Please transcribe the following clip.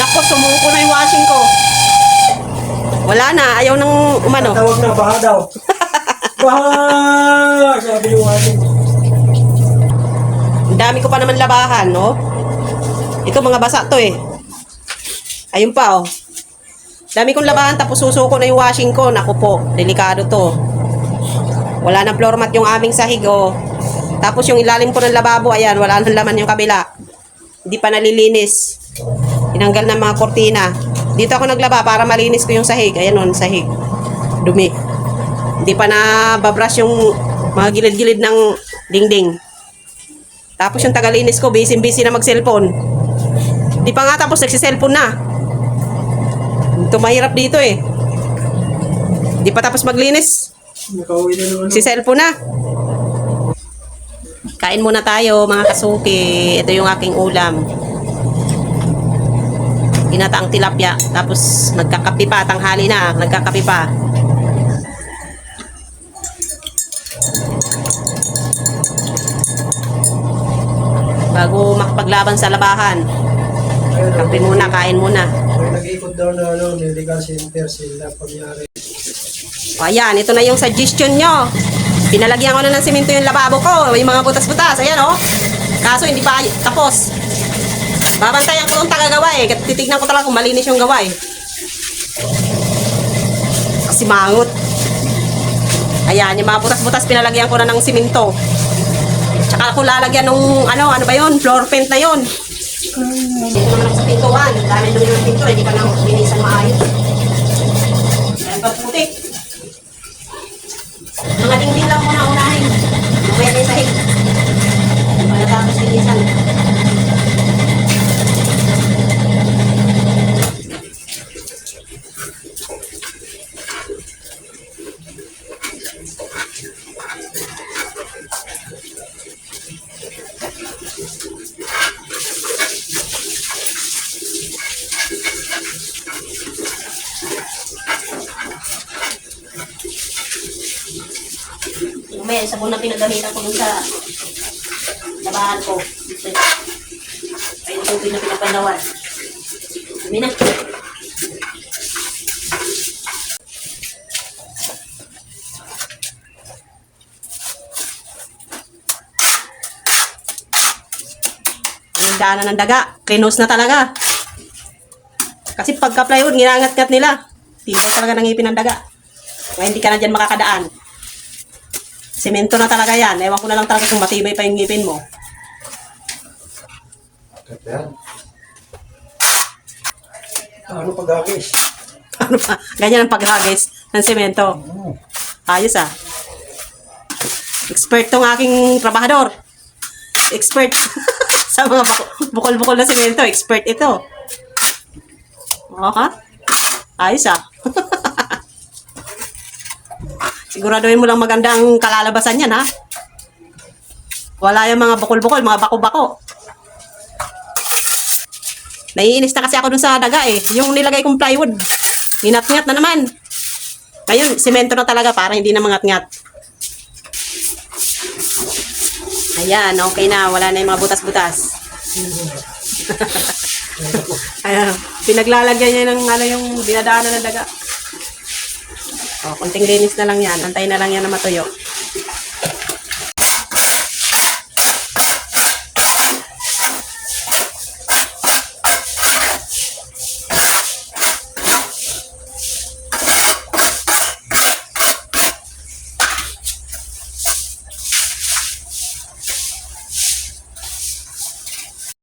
Nako, sumuko na yung washing ko. Wala na, ayaw nang umano. Tawag na, baha daw. baha! Sabi yung ating. Ang dami ko pa naman labahan, no? Ito, mga basa to eh. Ayun pa, oh. Dami kong labahan, tapos susuko na yung washing ko. Naku po, delikado to. Wala nang floor mat yung aming sahig, oh. Tapos yung ilalim ko ng lababo, ayan, wala nang laman yung kabila. Hindi pa nalilinis. Tinanggal na mga kortina. Dito ako naglaba para malinis ko yung sahig. Ayan on, sahig. Dumi. Hindi pa na babrush yung mga gilid-gilid ng dingding. Tapos yung tagalinis ko, busy-busy na mag-cellphone. Di pa nga tapos nagsi-cellphone na. Ito mahirap dito eh. Di pa tapos maglinis. Si cellphone na. Kain muna tayo mga kasuki. Ito yung aking ulam. Ginataang tilapia. Tapos nagkakapi pa. Tanghali na. Nagkakapi pa. Bago makapaglaban sa labahan. Kape muna, kain muna. May nag-ikot daw na ano, center sila pangyari. O ayan, ito na yung suggestion nyo. Pinalagyan ko na ng simento yung lababo ko. Yung mga butas-butas. Ayan o. Kaso hindi pa tapos. Babantayan ko yung tagagawa eh. Titignan ko talaga kung malinis yung gawa eh. Kasi mangot. Ayan, yung mga butas-butas pinalagyan ko na ng simento. Tsaka ako lalagyan ng ano, ano ba yun? Floor paint na yun. Dito naman ako sa pintuan. Dami dumi ng pinto. Hindi pa na linisan maayos. Dahil pa putik. Mga dingding lang muna unahin. Mamaya na yung sahig. Pagkatapos linisan. Mamaya, sabon na pinagamitan ko dun sa labahan ko. Ay, yung tubig na pinapanawan. Dumi na. Daanan ng daga. Cleanose na talaga. Kasi pagka plywood, ginangat-ngat nila. Tibo talaga ng ngipin ng daga. Kaya hindi ka na dyan makakadaan. Semento na talaga yan. Ewan ko na lang talaga kung matibay pa yung ngipin mo. Yan. Ano pag-agis? Ano pa? Ganyan ang paghagis ng semento. Ayos ah. Expert tong aking trabahador. Expert. sa mga bukol-bukol na semento. Expert ito. Okay? Ayos ah. Siguraduhin mo lang maganda ang kalalabasan yan ha. Wala yung mga bukol-bukol, mga bako-bako. Naiinis na kasi ako dun sa daga eh. Yung nilagay kong plywood. Ninat-ngat na naman. Ngayon, semento na talaga para hindi na mangat-ngat. Ayan, okay na. Wala na yung mga butas-butas. Ayan, pinaglalagyan niya ng ano yung dinadaanan ng daga. O, konting linis na lang yan. Antay na lang yan na matuyo.